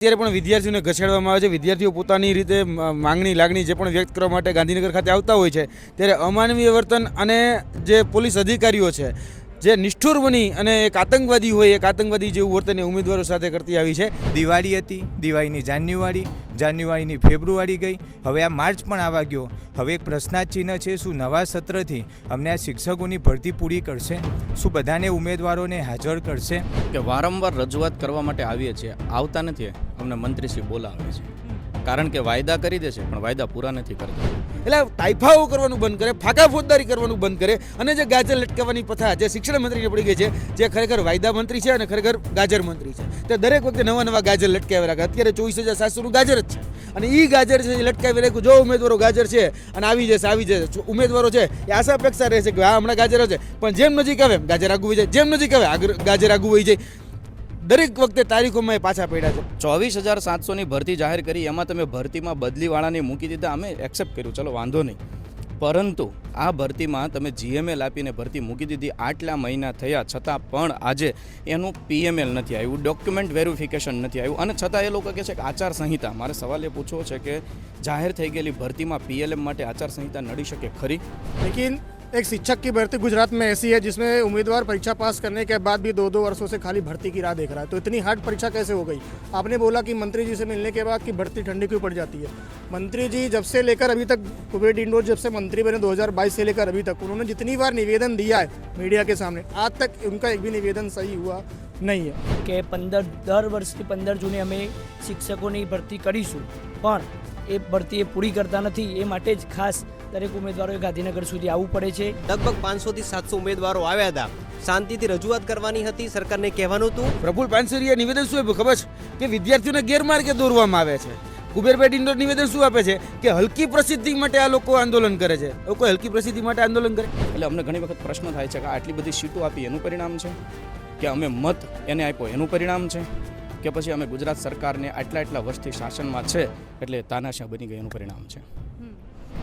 અત્યારે પણ વિદ્યાર્થીઓને ઘસેડવામાં આવે છે. વિદ્યાર્થીઓ પોતાની રીતે માંગણી, લાગણી જે પણ વ્યક્ત કરવા માટે ગાંધીનગર ખાતે આવતા હોય છે, ત્યારે અમાનવીય વર્તન અને જે પોલીસ અધિકારીઓ છે જે નિષ્ઠુર બની અને એક આતંકવાદી હોય એક આતંકવાદી જેવું વર્તન એ ઉમેદવારો સાથે કરતી આવી છે. દિવાળી હતી દિવાળીની જાન્યુઆરી જાન્યુઆરીની ફેબ્રુઆરી ગઈ. હવે આ માર્ચ પણ આવવા ગયો. હવે એક પ્રશ્નાચિહ્ન છે શું નવા સત્રથી અમને આ શિક્ષકોની ભરતી પૂરી કરશે? શું બધાને ઉમેદવારોને હાજર કરશે? કે વારંવાર રજૂઆત કરવા માટે આવીએ છીએ. આવતા નથી. અમને મંત્રીશ્રી બોલાવે છે. કારણ કે વાયદા કરી દે છે, પણ વાયદા પૂરા નથી કરતા. એટલે ટાઈફાઓ કરવાનું બંધ કરે, ફાકા ફોજદારી કરવાનું બંધ કરે, અને જે ગાજર લટકાવવાની પ્રથા જે શિક્ષણ મંત્રીને પડી ગઈ છે, જે ખરેખર વાયદા મંત્રી છે અને ખરેખર ગાજર મંત્રી છે. તે દરેક વખતે નવા નવા ગાજર લટકાવી રાખે. અત્યારે ચોવીસ હજાર સાતસોનું ગાજર જ છે. અને એ ગાજર છે એ લટકાવી રાખ્યું જો ઉમેદવારો ગાજર છે, અને આવી જશે આવી જશે. ઉમેદવારો છે, એ આશા અપેક્ષા રહેશે કે, હા, હમણાં ગાજર છે પણ જેમ નજીક આવે ગાજર આગું હોય જાય, જેમ નજીક આવે ગાજર આગું વહી જાય. દરેક વખતે તારીખોમાં પાછા પડ્યા છે. ચોવીસ હજાર સાતસોની ભરતી જાહેર કરી એમાં તમે ભરતીમાં બદલીવાળાને મૂકી દીધા અમે એક્સેપ્ટ કર્યું. ચલો વાંધો નહીં. પરંતુ આ ભરતીમાં તમે જીએમએલ આપીને ભરતી મૂકી દીધી આટલા મહિના થયા છતાં પણ આજે એનું પીએમએલ નથી આવ્યું ડોક્યુમેન્ટ વેરિફિકેશન નથી આવ્યું. અને છતાં એ લોકો કહે છે કે આચાર સંહિતા મારે સવાલ એ પૂછવો છે કે જાહેર થઈ ગયેલી ભરતીમાં પીએલએમ માટે આચાર સંહિતા નડી શકે ખરી? લેકિન एक शिक्षक की भर्ती गुजरात में ऐसी है जिसमें उम्मीदवार परीक्षा पास करने के बाद भी दो दो वर्षों से खाली भर्ती की राह देख रहा है तो इतनी हार्ड परीक्षा कैसे हो गई आपने बोला कि मंत्री जी से मिलने के बाद कि भर्ती ठंडी क्यों पड़ जाती है मंत्री जी जब से लेकर अभी तक कुबेर डिंडोर जब से मंत्री बने 2022 से लेकर अभी तक उन्होंने जितनी बार निवेदन दिया है मीडिया के सामने आज तक उनका एक भी निवेदन सही हुआ नहीं है કે પંદર દર વર્ષથી પંદર જૂને અમે શિક્ષકોની ભરતી કરીશું પણ એ ભરતી એ પૂરી કરતા નથી એ માટે જ ખાસ દરેક ઉમેદવારોએ ગાંધીનગર સુધી આવવું પડે છે. લગભગ પાંચસોથી સાતસો ઉમેદવારો આવ્યા હતા. શાંતિથી રજૂઆત કરવાની હતી સરકારને કહેવાનું હતું. પ્રફુલ પાનસરીએ નિવેદન શું આપ્યું ખબર છે? કે વિદ્યાર્થીઓને ગેરમાર્ગે દોરવામાં આવે છે. કુબેરભાઈ ડિંડોર નિવેદન શું આપે છે? કે હલકી પ્રસિદ્ધિ માટે આ લોકો આંદોલન કરે છે. એ કોઈ હલકી પ્રસિદ્ધિ માટે આંદોલન કરે? એટલે અમને ઘણી વખત પ્રશ્ન થાય છે કે આટલી બધી સીટો આપી એનું પરિણામ છે? કે અમે મત એને આપ્યો એનું પરિણામ છે? કે પછી અમે ગુજરાત સરકારને આટલા આટલા વર્ષથી શાસનમાં છે એટલે તાનાશાહ બની ગઈ એનું પરિણામ છે?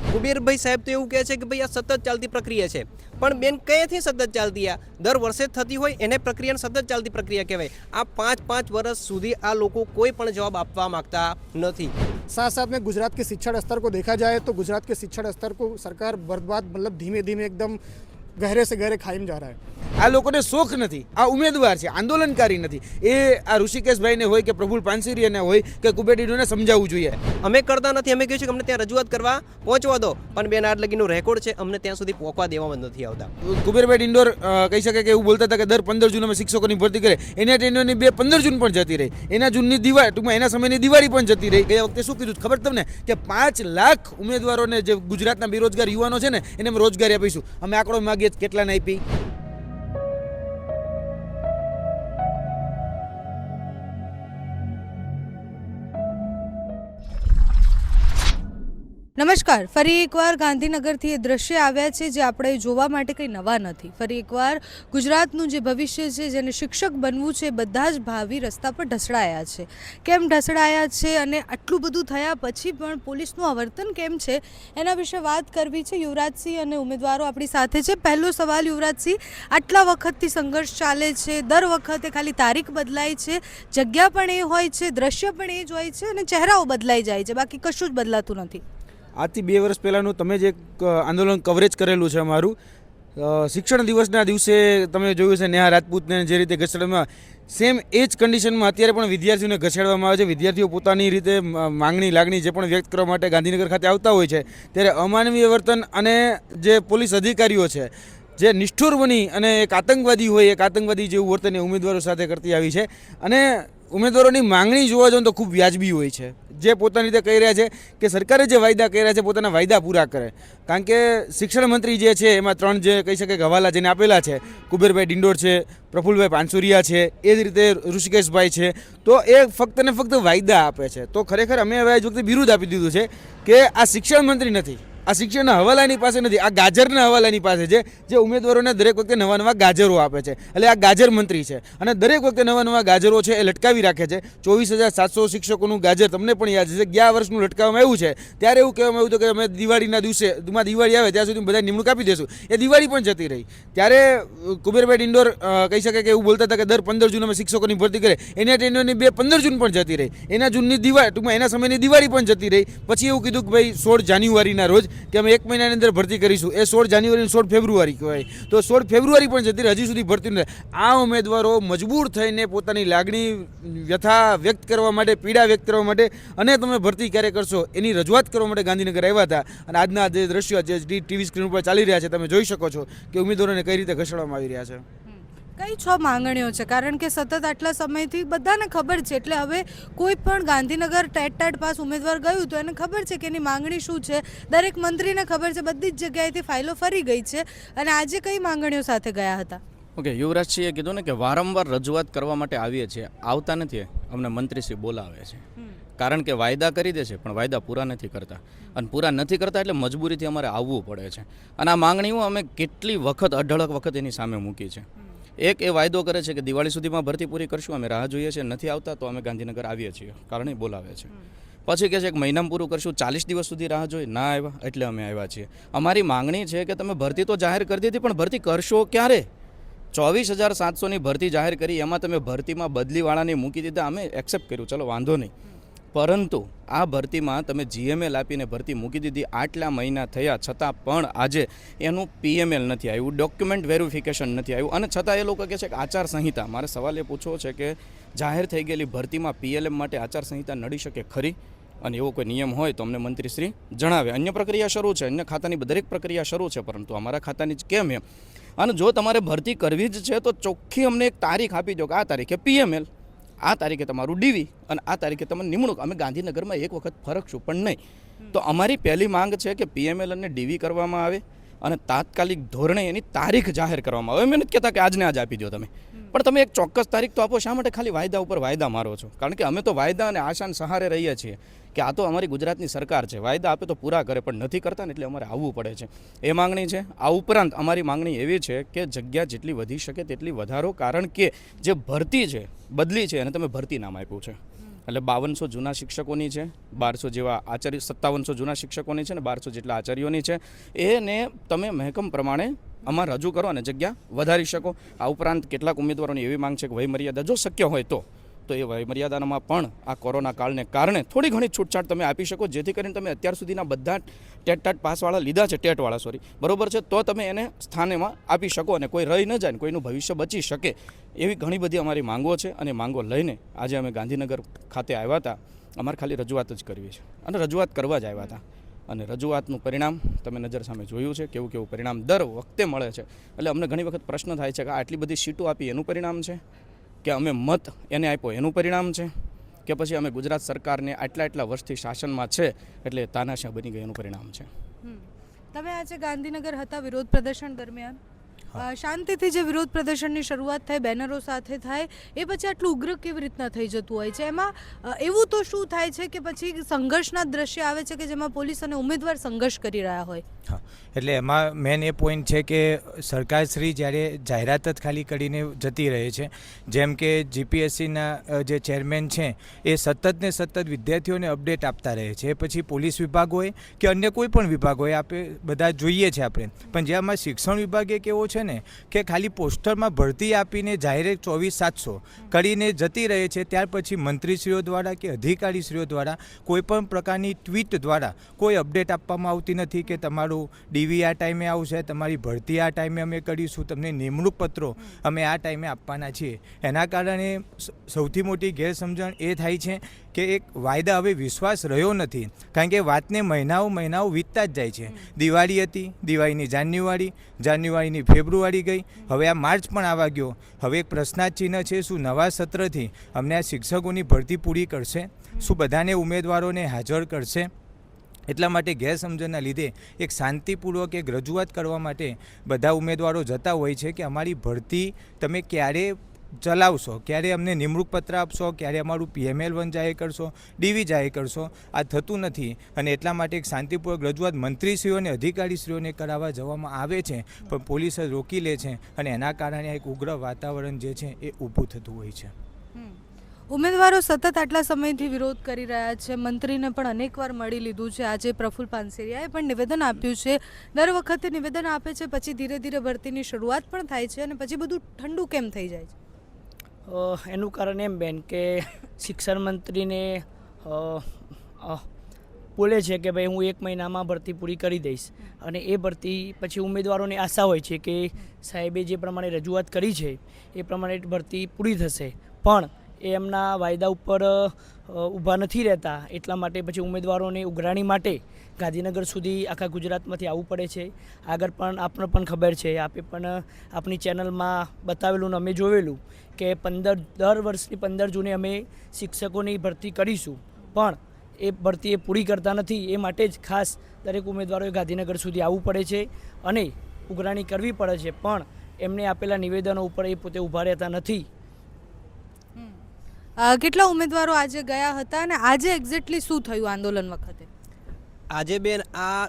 કુબેરભાઈ સાહેબ તો એવું કહે છે કે ભાઈ આ સતત ચાલતી પ્રક્રિયા છે પણ બેન કયાથી સતત ચાલતી આ દર વર્ષે જ થતી હોય એને પ્રક્રિયાને સતત ચાલતી પ્રક્રિયા કહેવાય આ પાંચ પાંચ વર્ષ સુધી આ લોકો કોઈ પણ જવાબ આપવા માંગતા નથી साथ साथ में गुजरात के शिक्षण स्तर को देखा जाए तो गुजरात के शिक्षण स्तर को सरकार बर्बाद मतलब धीमे धीमे एकदम ગહેરે સે ગહેરે ખાઈ જા રહા આ લોકોને શોખ નથી આ ઉમેદવાર છે આંદોલનકારી નથી. એ આ ઋષિકેશભાઈને હોય કે પ્રભુલ પાનસીરિયાને હોય કે કુબેટીડોને સમજાવવું જોઈએ. અમે કરતા નથી અમે કહ્યું છે કે અમને ત્યાં રજૂઆત કરવા પહોંચવા દો પણ બેન આટ લગીનો રેકોર્ડ છે અમને ત્યાં સુધી પહોંચવા દેવામાં નથી આવતા. કુબેરભાઈ ડિંડોર કહી શકે કે એવું બોલતા હતા કે દર પંદર જૂન અમે શિક્ષકોની ભરતી કરે એના ટ્રેનોની બે પંદર જૂન પણ જતી રહી. એના જૂનની દિવાળી ટૂંકમાં એના સમયની દિવાળી પણ જતી રહી. ગયા વખતે શું કીધું? ખબર તમને કે પાંચ લાખ ઉમેદવારોને જે ગુજરાતના બેરોજગાર યુવાનો છે ને એને અમે રોજગારી આપીશું. અમે આંકડો માગીએ કેટલાને આપી? નમસ્કાર. ફરી એકવાર ગાંધીનગરથી એ દ્રશ્ય આવ્યા છે જે આપણે જોવા માટે કંઈ નવા નથી. ફરી એકવાર ગુજરાતનું જે ભવિષ્ય છે, જેને શિક્ષક બનવું છે બધા જ ભાવિ રસ્તા પર ઢસડાયા છે. કેમ ઢસડાયા છે અને આટલું બધું થયા પછી પણ પોલીસનું આ વર્તન કેમ છે, એના વિશે વાત કરવી છે યુવરાજસિંહ અને ઉમેદવારો આપણી સાથે છે. પહેલો સવાલ, યુવરાજસિંહ, આટલા વખતથી સંઘર્ષ ચાલે છે, દર વખતે ખાલી તારીખ બદલાય છે, જગ્યા પણ એ હોય છે, દ્રશ્ય પણ એ જ હોય છે અને ચહેરાઓ બદલાઈ જાય છે. બાકી કશું જ બદલાતું નથી. આજથી બે વર્ષ પહેલાંનું તમે જે આંદોલન કવરેજ કરેલું છે અમારું શિક્ષણ દિવસના દિવસે તમે જોયું છે નેહા રાજપૂતને જે રીતે ઘસેડવામાં સેમ એ જ કન્ડિશનમાં અત્યારે પણ વિદ્યાર્થીઓને ઘસેડવામાં આવે છે. વિદ્યાર્થીઓ પોતાની રીતે માંગણી, લાગણી જે પણ વ્યક્ત કરવા માટે ગાંધીનગર ખાતે આવતા હોય છે, ત્યારે અમાનવીય વર્તન અને જે પોલીસ અધિકારીઓ છે, જે નિષ્ઠુર બની અને એક આતંકવાદી હોય, એક આતંકવાદી જેવું વર્તન એ ઉમેદવારો સાથે કરતી આવી છે. અને ઉમેદવારોની માંગણી જોવા જાઉં તો ખૂબ વ્યાજબી હોય છે. જે પોતાની રીતે કહી રહ્યા છે કે સરકારે જે વાયદા કર્યા છે, પોતાના વાયદા પૂરા કરે. કારણ કે શિક્ષણ મંત્રી જે છે, એમાં ત્રણ જે કહી શકે હવાલા જેને આપેલા છે, કુબેરભાઈ ડિંડોર છે પ્રફુલભાઈ પાનસુરિયા છે, એ જ રીતે ઋષિકેશભાઈ છે, તો એ ફક્ત ને ફક્ત વાયદા આપે છે. તો ખરેખર અમે હવે આજ વખતે બિરુદ આપી દીધું છે કે આ શિક્ષણ મંત્રી નથી. આ શિક્ષણના હવાલાની પાસે નથી, આ ગાજરના હવાલાની પાસે છે, જે ઉમેદવારોને દરેક વખતે નવા નવા ગાજરો આપે છે. એટલે આ ગાજર મંત્રી છે. અને દરેક વખતે નવા નવા ગાજરો છે એ લટકાવી રાખે છે. ચોવીસ હજાર સાતસો શિક્ષકોનું ગાજર તમને પણ યાદ છે ગયા વર્ષનું લટકાવવામાં આવ્યું છે. ત્યારે એવું કહેવામાં આવ્યું હતું કે અમે દિવાળીના દિવસે દિવાળી આવે ત્યાં સુધી બધા નિમણૂક આપી દેશું. એ દિવાળી પણ જતી રહી. ત્યારે કુબેરભાઈ ડિંડોર કહી શકે કે એવું બોલતા હતા કે દર પંદર જૂન અમે શિક્ષકોની ભરતી કરે એના ટેન્ડરની બે પંદર જૂન પણ જતી રહી. એના જૂનની દિવાળી ટૂંકમાં એના સમયની દિવાળી પણ જતી રહી. પછી એવું કીધું કે ભાઈ, સોળ જાન્યુઆરીના રોજ કે અમે એક મહિનાની અંદર ભરતી કરીશું. એ સોળ જાન્યુઆરી સોળ ફેબ્રુઆરી કહેવાય. તો સોળ ફેબ્રુઆરી પણ જતી હજી સુધી ભરતી નથી આ ઉમેદવારો મજબૂર થઈને પોતાની લાગણી વ્યથા વ્યક્ત કરવા માટે, પીડા વ્યક્ત કરવા માટે અને તમે ભરતી ક્યારે કરશો એની રજૂઆત કરવા માટે ગાંધીનગર આવ્યા હતા. અને આજના જે દ્રશ્યો જે ટીવી સ્ક્રીન ઉપર ચાલી રહ્યા છે, તમે જોઈ શકો છો કે ઉમેદવારોને કઈ રીતે ઘસડવામાં આવી રહ્યા છે. કઈ છ માંગણીઓ છે? કારણ કે સતત આટલા સમયથી બધાને ખબર છે. એટલે હવે કોઈ પણ ગાંધીનગર ટેટ ટેટ પાસ ઉમેદવાર ગયું તો એને ખબર છે કે એની માંગણી શું છે? દરેક મંત્રીને ખબર છે બધી જ જગ્યાએથી ફાઇલો ફરી ગઈ છે. અને આજે કઈ માંગણીઓ સાથે ગયા હતા? ઓકે યુવરાજસિંહે કીધું ને કે વારંવાર રજૂઆત કરવા માટે આવીએ છીએ. આવતા નથી અમને મંત્રીશ્રી બોલાવે છે. કારણ કે વાયદા કરી દે છે પણ વાયદા પૂરા નથી કરતા. અને પૂરા નથી કરતા એટલે મજબૂરીથી અમારે આવવું પડે છે. અને આ માંગણીઓ અમે કેટલી વખત અઢળક વખત એની સામે મૂકી છે. એક એ વાયદો કરે છે કે દિવાળી સુધીમાં ભરતી પૂરી કરશું, અમે રાહ જોઈએ છીએ, નથી આવતા તો અમે ગાંધીનગર આવીએ છીએ, કારણ બોલાવે છે. પછી કહે છે કે મહિનામાં પૂરું કરશું, ચાલીસ દિવસ સુધી રાહ જોઈ, ના આવ્યા, એટલે અમે આવ્યા છીએ. અમારી માંગણી છે કે તમે ભરતી તો જાહેર કરી દીધી, પણ ભરતી કરશો ક્યારે? ચોવીસ હજાર સાતસોની ભરતી જાહેર કરી, એમાં તમે ભરતીમાં બદલીવાળાને મૂકી દીધા, અમે એક્સેપ્ટ કર્યું. ચલો, વાંધો નહીં. પરંતુ આ ભરતીમાં તમે જીએમએલ આપીને ભરતી મૂકી દીધી આટલા મહિના થયા છતાં પણ આજે એનું પીએમએલ નથી આવ્યું ડોક્યુમેન્ટ વેરિફિકેશન નથી આવ્યું. અને છતાં એ લોકો કહે છે કે આચાર સંહિતા મારે સવાલ એ પૂછવો છે કે જાહેર થઈ ગયેલી ભરતીમાં પીએલએમ માટે આચાર સંહિતા નડી શકે ખરી? અને એવો કોઈ નિયમ હોય તો અમને મંત્રીશ્રી જણાવે. અન્ય પ્રક્રિયા શરૂ છે, અન્ય ખાતાની દરેક પ્રક્રિયા શરૂ છે, પરંતુ અમારા ખાતાની જ કેમ એમ? અને જો તમારે ભરતી કરવી જ છે તો ચોખ્ખી અમને એક તારીખ આપી દો કે આ તારીખે પીએમએલ આ તારીખે તમારું ડીવી અને આ તારીખે તમને નિમણૂક. અમે ગાંધીનગરમાં એક વખત ફરકશું પણ નહીં. તો અમારી પહેલી માંગ છે કે પીએમએલએનને ડીવી કરવામાં આવે અને તાત્કાલિક ધોરણે એની તારીખ જાહેર કરવામાં આવે. અમે નથી કહેતા કે આજને આજ આપી દો તમે. પણ તમે એક ચોક્કસ તારીખ તો આપો શા માટે ખાલી વાયદા ઉપર વાયદા મારો છો? કારણ કે અમે તો વાયદા અને આશાન સહારે રહીએ છીએ. કે આ તો અમારી ગુજરાતની સરકાર છે, વાયદા આપે તો પૂરા કરે, પણ નથી કરતા ને એટલે અમારે આવવું પડે છે. એ માંગણી છે. આ ઉપરાંત અમારી માંગણી એવી છે કે જગ્યા જેટલી વધી શકે તેટલી વધારો, કારણ કે જે ભરતી છે, બદલી છે અને તમે ભરતી નામ આપ્યું છે. એટલે બાવનસો જૂના શિક્ષકોની છે, બારસો જેવા આચાર્ય, સત્તાવનસો જૂના શિક્ષકોની છે ને બારસો જેટલા આચાર્યોની છે, એને તમે મહેકમ પ્રમાણે આમાં રજૂ કરો અને જગ્યા વધારી શકો. આ ઉપરાંત કેટલાક ઉમેદવારોની એવી માંગ છે કે વયમર્યાદા જો શક્ય હોય તો. તો એ વયમર્યાદામાં પણ આ કોરોના કાળને કારણે થોડી ઘણી છૂટછાટ તમે આપી શકો, જેથી કરીને તમે અત્યાર સુધીના બધા ટેટ ટાટ પાસવાળા લીધા છે, ટેટવાળા સોરી બરોબર છે? તો તમે એને સ્થાનેમાં આપી શકો અને કોઈ રહી ન જાય ને કોઈનું ભવિષ્ય બચી શકે, એવી ઘણી બધી અમારી માંગો છે અને માંગો લઈને આજે અમે ગાંધીનગર ખાતે આવ્યા હતા. અમારે ખાલી રજૂઆત જ કરવી છે. અને રજૂઆત કરવા જ આવ્યા હતા. અને રજૂઆતનું પરિણામ તમે નજર સામે જોયું છે, કેવું કેવું પરિણામ દર વખતે મળે છે. એટલે અમને ઘણી વખત પ્રશ્ન થાય છે કે આટલી બધી સીટો આપી, એનું પરિણામ છે? કે અમે મત એને આપ્યો, એનું પરિણામ છે? કે પછી અમે ગુજરાત સરકારને આટલા આટલા વર્ષથી શાસનમાં છે, એટલે તાનાશાહ બની ગઈ એનું પરિણામ છે. તમે આજે ગાંધીનગર હતા વિરોધ પ્રદર્શન દરમિયાન? શાંતિથી જે વિરોધ પ્રદર્શનની શરૂઆત થાય બેનરો સાથે થાય એ પછી આટલું ઉગ્ર કેવી રીતના થઈ જતું હોય છે? એમાં એવું તો શું થાય છે કે પછી સંઘર્ષના દ્રશ્ય આવે છે કે જેમાં પોલીસ અને ઉમેદવાર સંઘર્ષ કરી રહ્યા હોય? હા એટલે એમાં મેન એ પોઈન્ટ છે કે સરકારશ્રી જ્યારે જાહેરાત જ ખાલી કરીને જતી રહે છે જેમ કે જીપીએસસીના જે ચેરમેન છે એ સતત ને સતત વિદ્યાર્થીઓને અપડેટ આપતા રહે છે. પછી પોલીસ વિભાગ હોય કે અન્ય કોઈ પણ વિભાગ હોય આપણે બધા જોઈએ છે આપણે. પણ જેમાં શિક્ષણ વિભાગ એક એવો છે ને, કે ખાલી પોસ્ટરમાં ભરતી આપીને જાહેર ચોવીસ સાતસો કરીને જતી રહે છે, ત્યાર પછી મંત્રીશ્રીઓ દ્વારા કે અધિકારીશ્રીઓ દ્વારા કોઈ પણ પ્રકારની ટ્વીટ દ્વારા કોઈ અપડેટ આપવામાં આવતી નથી કે તમારું ડીવી આ ટાઈમે આવશે, તમારી ભરતી આ ટાઈમે અમે કરીશું, તમને નિમણૂક પત્રો અમે આ ટાઈમે આપવાના છીએ. એના કારણે સૌથી મોટી ગેરસમજણ એ થાય છે કે એક વાયદા હવે વિશ્વાસ રહ્યો નથી, કારણ કે વાતને મહિનાઓ મહિનાઓ વીતતા જ જાય છે. દિવાળી હતી, દિવાળીની જાન્યુઆરી, જાન્યુઆરીની ફેબ્રુઆરી ગઈ. હવે આ માર્ચ પણ આવવા ગયો. હવે એક પ્રશ્નાર્થ છે શું નવા સત્રથી અમને આ શિક્ષકોની ભરતી પૂરી કરશે? શું બધાને ઉમેદવારોને હાજર કરશે? એટલા માટે ગેરસમજણના લીધે એક શાંતિપૂર્વક એક રજૂઆત કરવા માટે બધા ઉમેદવારો જતા હોય છે કે અમારી ભરતી તમે ક્યારે ચલાવશો, ક્યારે અમને નિમણૂક પત્ર આપશો, ક્યારે અમારું પીએમએલ વન જાહેર કરશો ડીવી જાહેર કરશો, આ થતું નથી. અને એટલા માટે એક શાંતિપૂર્વક રજૂઆત મંત્રીશ્રીઓ અને અધિકારીશ્રીઓને કરાવવા જવામાં આવે છે, પણ પોલીસ જ રોકી લે છે અને એના કારણે એક ઉગ્ર વાતાવરણ જે છે એ ઊભું થતું હોય છે. ઉમેદવારો સતત આટલા સમયથી વિરોધ કરી રહ્યા છે. મંત્રીને પણ અનેકવાર મળી લીધું છે. આજે પ્રફુલ પાનસેરિયાએ પણ નિવેદન આપ્યું છે. દર વખતે નિવેદન આપે છે, પછી ધીરે ધીરે ભરતીની શરૂઆત પણ થાય છે અને પછી બધું ઠંડુ કેમ થઈ જાય છે? એનું કારણ એમ બેન કે શિક્ષણ મંત્રીને બોલે છે કે ભાઈ હું એક મહિનામાં ભરતી પૂરી કરી દઈશ. અને એ ભરતી પછી ઉમેદવારોને આશા હોય છે કે સાહેબે જે પ્રમાણે રજૂઆત કરી છે, એ પ્રમાણે ભરતી પૂરી થશે. પણ એ એમના વાયદા ઉપર ઊભા નથી રહેતા. એટલા માટે પછી ઉમેદવારોને ઉઘરાણી માટે ગાંધીનગર સુધી આખા ગુજરાતમાંથી આવવું પડે છે. આગળ પણ આપણને પણ ખબર છે. આપે પણ આપણી ચેનલમાં બતાવેલું ને અમે જોયેલું કે પંદર, દર વર્ષની પંદર જૂને અમે શિક્ષકોની ભરતી કરીશું. પણ એ ભરતી એ પૂરી કરતા નથી. એ માટે જ ખાસ દરેક ઉમેદવારોએ ગાંધીનગર સુધી આવવું પડે છે અને ઉઘરાણી કરવી પડે છે. પણ એમને આપેલા નિવેદનો ઉપર એ પોતે ઊભા રહેતા નથી. કેટલા ઉમેદવારો આજે ગયા હતા અને આજે એક્ઝેક્ટલી શું થયું આંદોલન વખતે? આજે બેન આ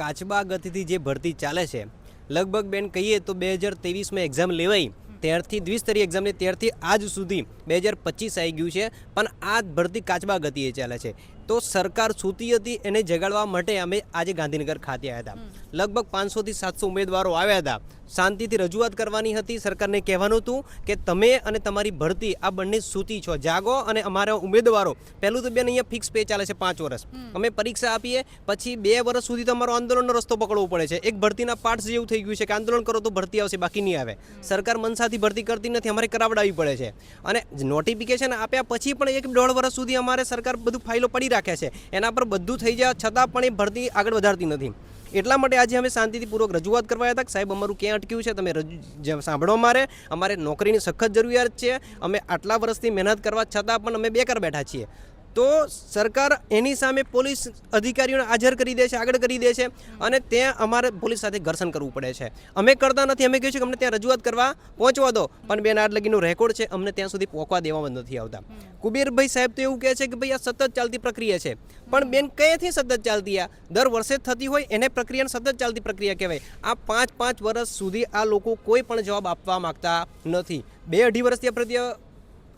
કાચબા ગતિથી જે ભરતી ચાલે છે, લગભગ બેન કહીએ તો બે હજાર ત્રેવીસમાં એક્ઝામ લેવાઈ, ત્યારથી દ્વિસ્તરીય એક્ઝામની ત્યારથી આજ સુધી બે હજાર પચીસ આવી ગયું છે, પણ આ ભરતી કાચબા ગતિએ ચાલે છે. તો સરકાર સૂતી હતી એને જગાડવા માટે અમે આજે ગાંધીનગર ખાતે આવ્યા હતા. લગભગ પાંચસોથી સાતસો ઉમેદવારો આવ્યા હતા. શાંતિથી રજૂઆત કરવાની હતી સરકારને કહેવાનું હતું કે તમે અને તમારી ભરતી આ બંને સૂતી છો. જાગો અને અમારા ઉમેદવારો પહેલું તો બેન અહીંયા ફિક્સ પે ચાલે છે પાંચ વર્ષ. અમે પરીક્ષા આપીએ પછી બે વર્ષ સુધી તમારો આંદોલનનો રસ્તો પકડવો પડે છે. એક ભરતીના પાર્ટ્સ જેવું થઈ ગયું છે કે આંદોલન કરો તો ભરતી આવશે બાકી નહીં આવે. સરકાર મનસાથી ભરતી કરતી નથી અમારે કરાવડાવવી પડે છે. અને નોટિફિકેશન આપ્યા પછી પણ એક દોઢ વર્ષ સુધી અમારે સરકાર બધું ફાઇલો પડી રાખે છે. એના પર બધું થઈ જાય છતાં પણ એ ભરતી આગળ વધારતી નથી. એટલા માટે આજે અમે શાંતિથીપૂર્વક રજૂઆત કરવા હતા કે સાહેબ, અમારું ક્યાં અટક્યું છે? તમે સાંભળો અમારે. અમારે નોકરીની સખત જરૂરિયાત છે. અમે આટલા વર્ષથી મહેનત કરવા છતાં પણ અમે બેકાર બેઠા છીએ. તો સરકાર એની સામે પોલીસ અધિકારીઓને હાજર કરી દે છે, આગળ કરી દે છે અને ત્યાં અમારે પોલીસ સાથે ઘર્ષણ કરવું પડે છે. અમે કરતા નથી, અમે કહીશું કે અમને ત્યાં રજૂઆત કરવા પહોંચવા દો, પણ બેન આટ લગીનો રેકોર્ડ છે, અમને ત્યાં સુધી પહોંચવા દેવામાં નથી આવતા. કુબેરભાઈ સાહેબ તો એવું કહે છે કે ભાઈ, આ સતત ચાલતી પ્રક્રિયા છે. પણ બેન, કયાથી સતત ચાલતી આ? દર વર્ષે થતી હોય એને પ્રક્રિયાને સતત ચાલતી પ્રક્રિયા કહેવાય. આ પાંચ પાંચ વર્ષ સુધી આ લોકો કોઈ પણ જવાબ આપવા માગતા નથી. બે અઢી વર્ષથી આ પ્રત્યે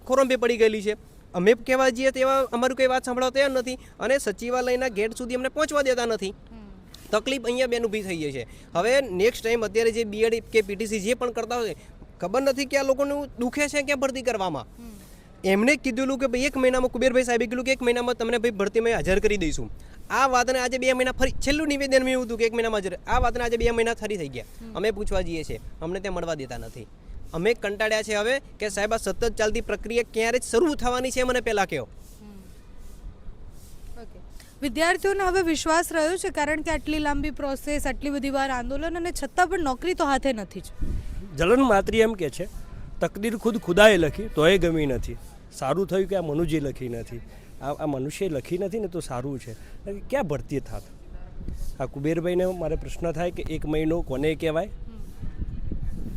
ખોરંભે પડી ગયેલી છે. અમે કહેવા જઈએ તેવા અમારું કંઈ વાત સાંભળવા તૈયાર નથી. અને સચિવાલયના ગેટ સુધી અમને પહોંચવા દેતા નથી. તકલીફ અહીંયા બેન ઊભી થઈ ગઈ છે. હવે નેક્સ્ટ ટાઈમ અત્યારે જે બીએડ કે પીટીસી જે પણ કરતા હોય, ખબર નથી કે આ લોકોનું દુખે છે ક્યાં ભરતી કરવામાં. એમને કીધેલું કે ભાઈ એક મહિનામાં કુબેરભાઈ સાહેબે કીધું કે એક મહિનામાં તમને ભાઈ ભરતીમાં હાજર કરી દઈશું. આ વાતને આજે બે મહિના ફરી, છેલ્લું નિવેદન મેં હતું કે એક મહિનામાં હાજર આ વાતને આજે બે મહિના ફરી થઈ ગયા. અમે પૂછવા જઈએ છીએ. અમને ત્યાં મળવા દેતા નથી. અમે કંટાળ્યા છે હવે કે સાહેબ આ સતત ચાલતી પ્રક્રિયા ક્યારે શરૂ થવાની છે મને પહેલાં કહો. વિદ્યાર્થીઓને હવે વિશ્વાસ રહ્યો છે કારણ કે આટલી લાંબી પ્રોસેસ આટલી બધી વાર આંદોલન અને છતાં પણ નોકરી તો હાથે નથી જ. જલન માત્રી એમ કે છે તકદીર ખુદ ખુદાએ લખી તોય ગમી નથી. સારું થયું કે આ મનુજે લખી નથી. આ આ મનુષ્યએ લખી નથી ને તો સારું છે. ક્યાં ભરતી થાત? આ કુબેરભાઈને મારે પ્રશ્ન થાય કે એક મહિનો કોને કહેવાય?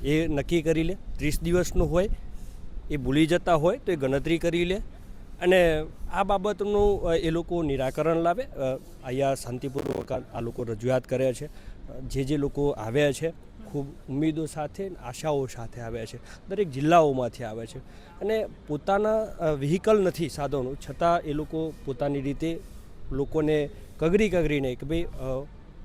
એ નક્કી કરી લે. ત્રીસ દિવસનું હોય, એ ભૂલી જતા હોય તો એ ગણતરી કરી લે. અને આ બાબતનું એ લોકો નિરાકરણ લાવે. અહીંયા શાંતિપૂર્વક આ લોકો રજૂઆત કરે છે. જે જે લોકો આવ્યા છે, ખૂબ ઉમેદો સાથે આશાઓ સાથે આવ્યા છે. દરેક જિલ્લાઓમાંથી આવે છે. અને પોતાના વ્હીકલ નથી સાધનો. છતાં એ લોકો પોતાની રીતે લોકોને કગરી કગરીને કે ભાઈ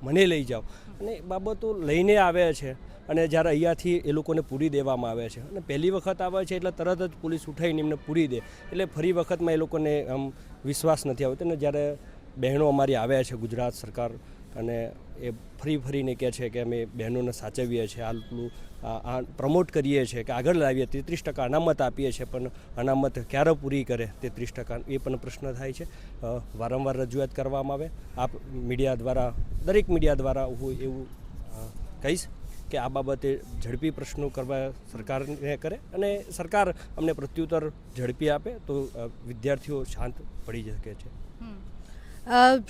મને લઈ જાઓ. અને એ બાબતો લઈને આવ્યા છે. અને જ્યારે અહીંયાથી એ લોકોને પૂરી દેવામાં આવે છે. અને પહેલી વખત આવે છે એટલે તરત જ પોલીસ ઉઠાવીને એમને પૂરી દે. એટલે ફરી વખતમાં એ લોકોને આમ વિશ્વાસ નથી આવતો. અને જ્યારે બહેનો અમારી આવ્યા છે ગુજરાત સરકાર અને એ ફરી ફરીને કહે છે કે અમે બહેનોને સાચવીએ છીએ. આટલું આ પ્રમોટ કરીએ છીએ કે આગળ લાવીએ. તેત્રીસ ટકા અનામત આપીએ છીએ, પણ અનામત ક્યારે પૂરી કરે? તેત્રીસ ટકા, એ પણ પ્રશ્ન થાય છે. વારંવાર રજૂઆત કરવામાં આવે. આપ મીડિયા દ્વારા, દરેક મીડિયા દ્વારા હું એવું કહીશ. કે આ બાબતે ઝડપી પ્રશ્નો કરવા સરકારને કરે અને સરકાર અમને પ્રત્યુત્તર ઝડપી આપે તો વિદ્યાર્થીઓ શાંત પડી શકે છે.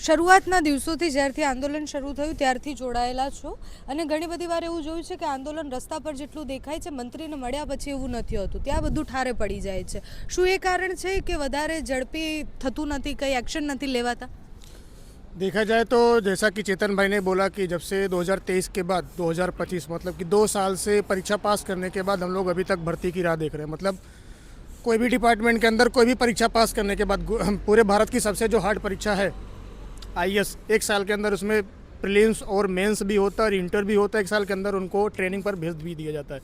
શરૂઆતના દિવસોથી જ્યારથી આંદોલન શરૂ થયું ત્યારથી જોડાયેલા છો અને ઘણી બધી વાર એવું જોયું છે કે આંદોલન રસ્તા પર જેટલું દેખાય છે, મંત્રીને મળ્યા પછી એવું નથી હોતું. ત્યાં બધું ઠારે પડી જાય છે. શું એ કારણ છે કે વધારે ઝડપી થતું નથી, કંઈ એક્શન નથી લેવાતા? देखा जाए तो जैसा कि चेतन भाई ने बोला कि जब से 2023 के बाद 2025 मतलब कि दो साल से परीक्षा पास करने के बाद हम लोग अभी तक भर्ती की राह देख रहे हैं। मतलब कोई भी डिपार्टमेंट के अंदर कोई भी परीक्षा पास करने के बाद पूरे भारत की सबसे जो हार्ड परीक्षा है आईएएस एक साल के अंदर उसमें प्रीलिम्स और मेंस भी होता है और इंटर भी होता है एक साल के अंदर उनको ट्रेनिंग पर भेज भी दिया जाता है।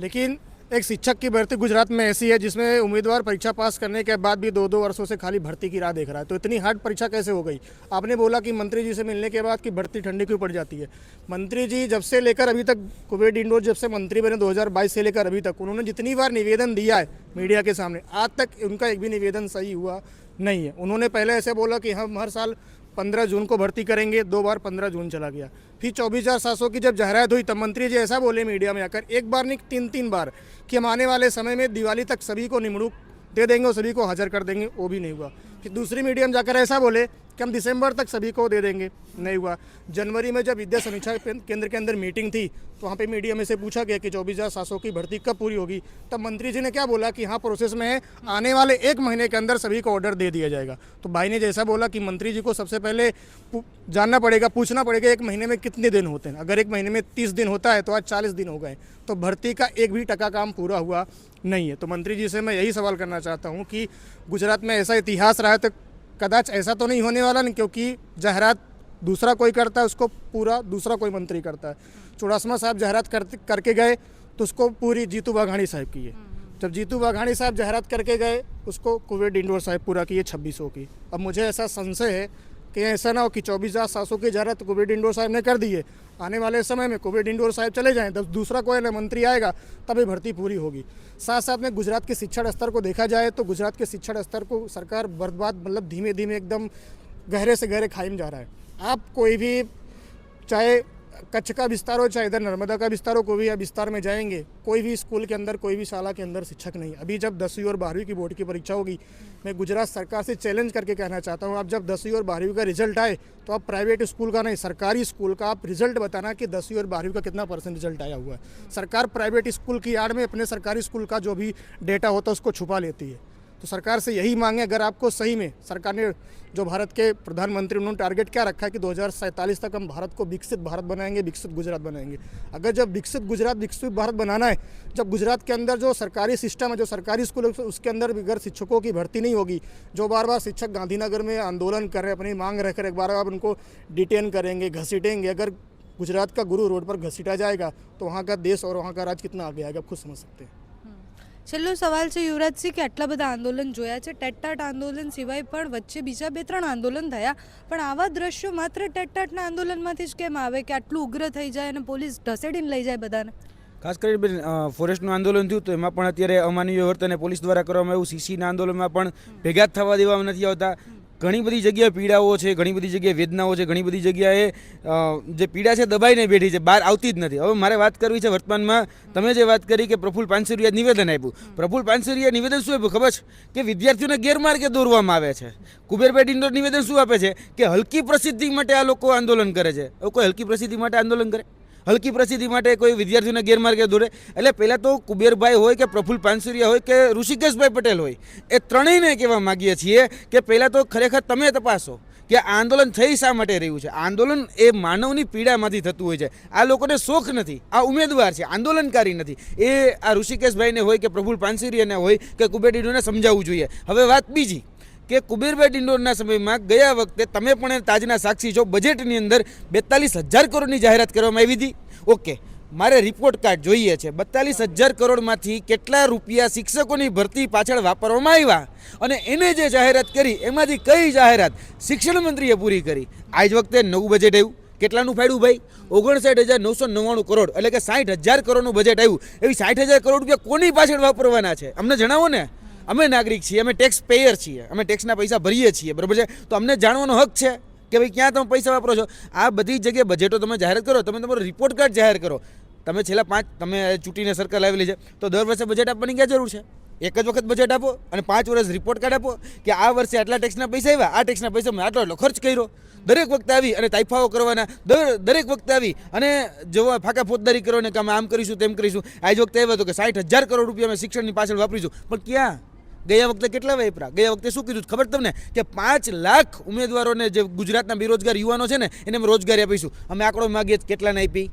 लेकिन एक शिक्षक की भर्ती गुजरात में ऐसी है जिसमें उम्मीदवार परीक्षा पास करने के बाद भी दो दो वर्षों से खाली भर्ती की राह देख रहा है। तो इतनी हार्ड परीक्षा कैसे हो गई? आपने बोला कि मंत्री जी से मिलने के बाद कि भर्ती ठंडी क्यों पड़ जाती है? मंत्री जी जब से लेकर अभी तक, कोविड इंडोर जब से मंत्री बने 2022 से लेकर अभी तक, उन्होंने जितनी बार निवेदन दिया है मीडिया के सामने, आज तक उनका एक भी निवेदन सही हुआ नहीं है। उन्होंने पहले ऐसे बोला कि हम हर साल पंद्रह जून को भर्ती करेंगे, दो बार पंद्रह जून चला गया। फिर चौबीस हज़ार सात सौ की जब जाहरात हुई, तब मंत्री जी ऐसा बोले मीडिया में आकर, एक बार नहीं तीन तीन बार, कि हम आने वाले समय में दिवाली तक सभी को निमड़ूक दे देंगे और सभी को हाजिर कर देंगे। वो भी नहीं हुआ। फिर दूसरी मीडिया में जाकर ऐसा बोले कि हम दिसंबर तक सभी को दे देंगे। नहीं हुआ। जनवरी में जब विद्या समीक्षा केंद्र के अंदर मीटिंग थी तो वहाँ पे मीडिया में से पूछा गया कि चौबीस हज़ार सात की भर्ती कब पूरी होगी। तब मंत्री जी ने क्या बोला कि हाँ प्रोसेस में है आने वाले एक महीने के अंदर सभी को ऑर्डर दे दिया जाएगा। तो भाई ने जैसा बोला कि मंत्री जी को सबसे पहले जानना पड़ेगा, पूछना पड़ेगा एक महीने में कितने दिन होते हैं। अगर एक महीने में तीस दिन होता है तो आज चालीस दिन हो गए। तो भर्ती का एक भी टका काम पूरा हुआ नहीं है। तो मंत्री जी से मैं यही सवाल करना चाहता हूँ कि गुजरात में ऐसा इतिहास रहा है तो कदाच ऐसा तो नहीं होने वाला ना क्योंकि जाहरात दूसरा कोई करता है उसको पूरा दूसरा कोई मंत्री करता है। चुड़ासमा साहब जाहरात करते करके गए तो उसको पूरी जीतू बाघाणी साहब की है। जब जीतू बाघाणी साहब जाहरात करके गए उसको कुवेट इंडोर साहब पूरा किए छब्बीसों की। अब मुझे ऐसा संशय है कि ऐसा ना हो कि चौबीस हज़ार सात सौ की इजारत कोविड इंडोर साहब ने कर दी है। आने वाले समय में कोविड इंडोर साहब चले जाएँ, तब दूसरा कोई मंत्री आएगा तभी भर्ती पूरी होगी। साथ साथ में गुजरात के शिक्षण स्तर को देखा जाए तो गुजरात के शिक्षण स्तर को सरकार बर्बाद मतलब धीमे धीमे एकदम गहरे से गहरे खाई में जा रहा है। आप कोई भी, चाहे कच्छ का विस्तार हो चाहे इधर नर्मदा का विस्तार हो, कोई भी विस्तार में जाएँगे, कोई भी स्कूल के अंदर, कोई भी शाला के अंदर शिक्षक नहीं। अभी जब दसवीं और बारहवीं की बोर्ड की परीक्षा होगी, मैं गुजरात सरकार से चैलेंज करके कहना चाहता हूँ, आप जब दसवीं और बारहवीं का रिज़ल्ट आए तो आप प्राइवेट स्कूल का नहीं, सरकारी स्कूल का आप रिज़ल्ट बताना कि दसवीं और बारहवीं का कितना परसेंट रिज़ल्ट आया हुआ है। सरकार प्राइवेट स्कूल की आड़ में अपने सरकारी स्कूल का जो भी डेटा होता है, उसको छुपा लेती है। तो सरकार से यही मांगे, अगर आपको सही में सरकार ने जो भारत के प्रधानमंत्री, उन्होंने टारगेट क्या रखा है कि दो हज़ार सैंतालीस तक हम भारत को विकसित भारत बनाएँगे, विकसित गुजरात बनाएँगे। अगर जब विकसित गुजरात, विकसित भारत बनाना है, जब गुजरात के अंदर जो सरकारी सिस्टम है, जो सरकारी स्कूल है, उसके अंदर भी अगर शिक्षकों की भर्ती नहीं होगी, जो बार बार शिक्षक गांधीनगर में आंदोलन कर रहे अपनी मांग रखकर एक बार आप उनको डिटेन करेंगे, घसीटेंगे, अगर गुजरात का गुरु रोड पर घसीटा जाएगा तो वहाँ का देश और वहाँ का राज्य कितना आगे आएगा, आप खुद समझ सकते हैं। છેલ્લો સવાલ છે યુવરાજસિંહ કે આટલા બધા આંદોલન જોયા છે? ટેટટાટ આંદોલન સિવાય પણ વચ્ચે બીજા બે ત્રણ આંદોલન થયા. પણ આવા દ્રશ્યો માત્ર ટેટટાટના આંદોલનમાંથી જ કેમ આવે કે આટલું ઉગ્ર થઈ જાય અને પોલીસ ઢસેડીને લઈ જાય બધાને? ખાસ કરીને બેન ફોરેસ્ટનું આંદોલન થયું તો એમાં પણ અત્યારે અમાનવીય વર્તન પોલીસ દ્વારા કરવામાં આવ્યું. સીસીના આંદોલનમાં પણ ભેગા જ થવા દેવામાં નથી આવતા. ઘણી બધી જગ્યાએ પીડાઓ છે, ઘણી બધી જગ્યાએ વેદનાઓ છે, ઘણી બધી જગ્યાએ જે પીડા છે દબાઈને બેઠી છે, બહાર આવતી જ નથી. હવે મારે વાત કરવી છે વર્તમાનમાં, તમે જે વાત કરી કે પ્રફુલ પાનસુરિયા નિવેદન આપ્યું. પ્રફુલ પાનસુરિયા નિવેદન શું આપ્યું ખબર છે? કે વિદ્યાર્થીઓને ગેરમાર્ગે દોરવામાં આવે છે. કુબેરભાઈ ડિંડોર નિવેદન શું આપે છે? કે હલકી પ્રસિદ્ધિ માટે આ લોકો આંદોલન કરે છે. કોઈ હલકી પ્રસિદ્ધિ માટે આંદોલન કરે? હલકી પ્રસિદ્ધિ માટે કોઈ વિદ્યાર્થીઓને ગેરમાર્ગે દોરે. એટલે પહેલાં તો કુબેરભાઈ હોય કે પ્રફુલ પાનસુરિયા હોય કે ઋષિકેશભાઈ પટેલ હોય, એ ત્રણેયને કહેવા માગીએ છીએ કે પહેલાં તો ખરેખર તમે તપાસો કે આંદોલન થઈ શા માટે રહ્યું છે? આંદોલન એ માનવની પીડામાંથી થતું હોય છે. આ લોકોને શોખ નથી, આ ઉમેદવાર છે, આંદોલનકારી નથી. એ આ ઋષિકેશભાઈને હોય કે પ્રફુલ પાનસુરિયાને હોય કે કુબેરડીનોને સમજાવવું જોઈએ. હવે વાત બીજી. કે કુબેરભાઈ ડિંડોરના સમયમાં ગયા વખતે તમે પણ તાજના સાક્ષી છો. બજેટની અંદર બેતાલીસ હજાર કરોડની જાહેરાત કરવામાં આવી હતી. ઓકે, મારે રિપોર્ટ કાર્ડ જોઈએ છે. બત્તાલીસ હજાર કરોડમાંથી કેટલા રૂપિયા શિક્ષકોની ભરતી પાછળ વાપરવામાં આવ્યા અને એને જે જાહેરાત કરી, એમાંથી કઈ જાહેરાત શિક્ષણ મંત્રીએ પૂરી કરી? આજ વખતે નવું બજેટ આવ્યું. કેટલાનું ફાડ્યું ભાઈ? ઓગણસાઠ હજાર નવસો નવ્વાણું કરોડ, એટલે કે સાઠ હજાર કરોડનું બજેટ આવ્યું. એવી સાઠ હજાર કરોડ રૂપિયા કોની પાછળ વાપરવાના છે? અમને જણાવો ને. અમે નાગરિક છીએ, અમે ટેક્સ પેયર છીએ, અમે ટેક્સના પૈસા ભરીએ છીએ, બરાબર છે? તો અમને જાણવાનો હક છે કે ભાઈ ક્યાં તમે પૈસા વાપરો છો? આ બધી જગ્યાએ બજેટો તમે જાહેર કરો, તમે તમારો રિપોર્ટ કાર્ડ જાહેર કરો. તમે છેલ્લા પાંચ, તમે ચૂંટીને સરકાર લાવેલી છે, તો દર વર્ષે બજેટ આપવાની ક્યાં જરૂર છે? એક જ વખત બજેટ આપો અને પાંચ વર્ષ રિપોર્ટ કાર્ડ આપો કે આ વર્ષે આટલા ટેક્સના પૈસા આવ્યા, આ ટેક્સના પૈસા મેં આટલો ખર્ચ કર્યો. દરેક વખતે આવી અને તાઇફાઓ કરવાના, દર- દરેક વખતે આવી અને જોવા ફાંકા ફોજદારી કરવાને કે અમે આમ કરીશું, તેમ કરીશું. આજ વખતે આવ્યો તો કે સાઠ હજાર કરોડ રૂપિયા અમે શિક્ષણની પાછળ વાપરીશું. પણ ક્યાં? ગયા વખતે કેટલા વાપરા ગયા વખતે શું કીધું? ખબર તમને? કે પાંચ લાખ ઉમેદવારોને જે ગુજરાતના બેરોજગાર યુવાનો છે ને, એને અમે રોજગારી આપીશું. અમે આંકડો માગીએ કેટલાને આપી?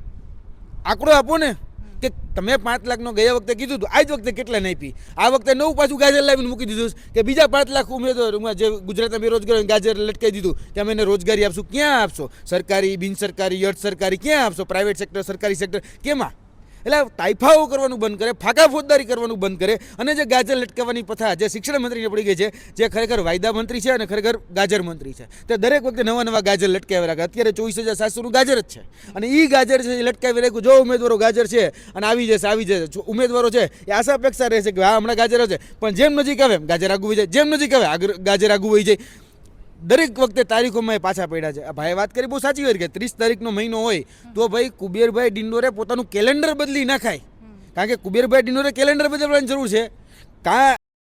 આંકડો આપો ને. કે તમે પાંચ લાખનો ગયા વખતે કીધું હતું આ જ વખતે કેટલા નહીં પી આ વખતે નવું પાછું ગાજર લાવીને મૂકી દીધું કે બીજા પાંચ લાખ ઉમેદવારોમાં જે ગુજરાતના બેરોજગાર ગાજર લટકાઈ દીધું, કે અમે એને રોજગારી આપશું. ક્યાં આપશો? સરકારી, બિન સરકારી અર્ધ સરકારી ક્યાં આપશો? પ્રાઇવેટ સેક્ટર સરકારી સેક્ટર કેમાં? એટલે તાઇફાઓ કરવાનું બંધ કરે, ફાકા ફોજદારી કરવાનું બંધ કરે અને જે ગાજર લટકાવવાની પ્રથા જે શિક્ષણ મંત્રીને પડી ગઈ છે, જે ખરેખર વાયદા મંત્રી છે અને ખરેખર ગાજર મંત્રી છે. તે દરેક વખતે નવા નવા ગાજર લટકાવી રાખે. અત્યારે ચોવીસ હજાર સાતસોનું ગાજર જ છે. અને એ ગાજર છે એ લટકાવી રાખ્યું જો ઉમેદવારો ગાજર છે અને આવી જશે આવી જશે ઉમેદવારો છે, એ આશા અપેક્ષા રહેશે કે, હા, હમણાં ગાજર હશે. પણ જેમ નજીક આવે ગાજર આગું જાય, જેમ નજીક આવે ગાજર આગું વહી જાય. દરેક વખતે તારીખોમાં એ પાછા પડ્યા છે. ભાઈ વાત કરી બહુ સાચી હોય કે ત્રીસ તારીખનો મહિનો હોય તો ભાઈ કુબેરભાઈ ડિંડોરે પોતાનું કેલેન્ડર બદલી નાખાય. કારણ કે કુબેરભાઈ ડિંડોરે કેલેન્ડર બદલવાની જરૂર છે. કાં